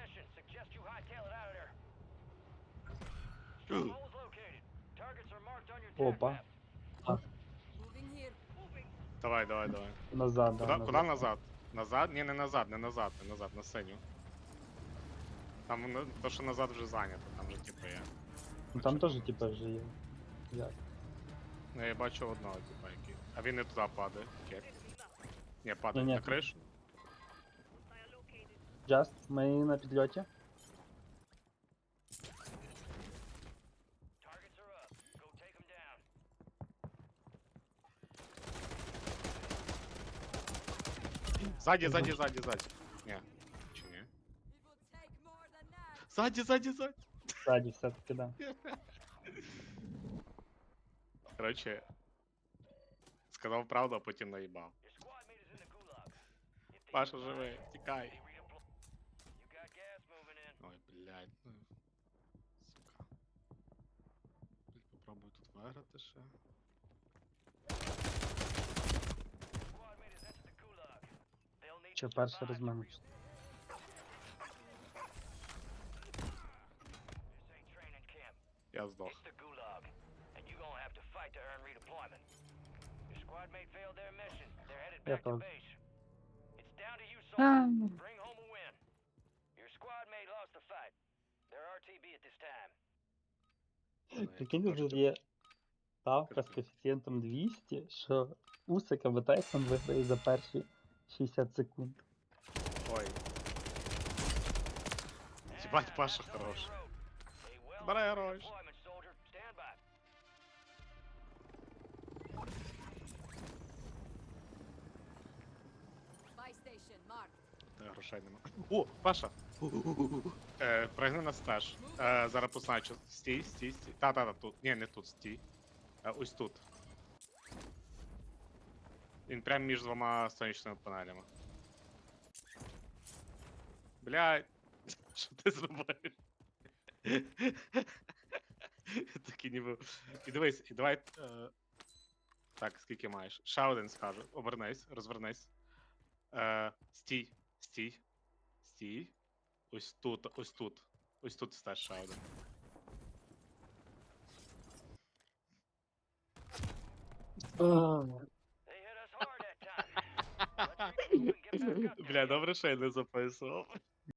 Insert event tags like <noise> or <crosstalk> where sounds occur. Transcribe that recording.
possession. Suggest you hightail it out of there. Stronghold is located. Targets are marked on your attack Опа. map. Moving here. Moving. Давай, давай, давай. Назад, да, Куда, назад. куда назад? Назад? Ні, не назад, не назад, не назад, на синю. Там ну, то, що назад вже зайнято, там вже типу є. Ну, Там теж типа вже є. Як? Ну я бачу одного, типу, який. А він не туди падає. Окей. Ні, падає ні. на кришу. Just, ми на підльоті. Targets are up. Go take them down. Ззаді, ззаді, ззаді, ззаді. Ні. Чи ні? It will take more than that. Ззаді, ззаді, ззаді. Ззаді все-таки, да. Коротше. Сказав правду, а потім наїбав. Your squad mate is in the gulag. Get the Паша heat живий, behind. тікай. Блядь, ну. Сука. Блядь, попробую тут виграти ще. Squad mate has entered the gulag. They'll Прикинь, тут є ставка з коефіцієнтом 200, що Усик або Тайсон виграє за перші 60 секунд. Ой, Ебать, Паша хорош. Stand by. Buy station marked. Грошей нема. О, Паша! Е, пригни на стеж. Е, зараз позначу. Стій, стій, стій. Та-та-та, тут. Ні, не тут, стій. Е, ось тут. Він прямо між двома сонячними панелями. Блядь, <laughs> що ти зробив? <laughs> Такий ніби. І дивись, і давай. Е... Так, скільки маєш? Ще один скажу. Обернись, розвернись. Е, стій, стій, стій. Ось тут, ось тут. Ось тут старша один. Бля, добре, що я не записував.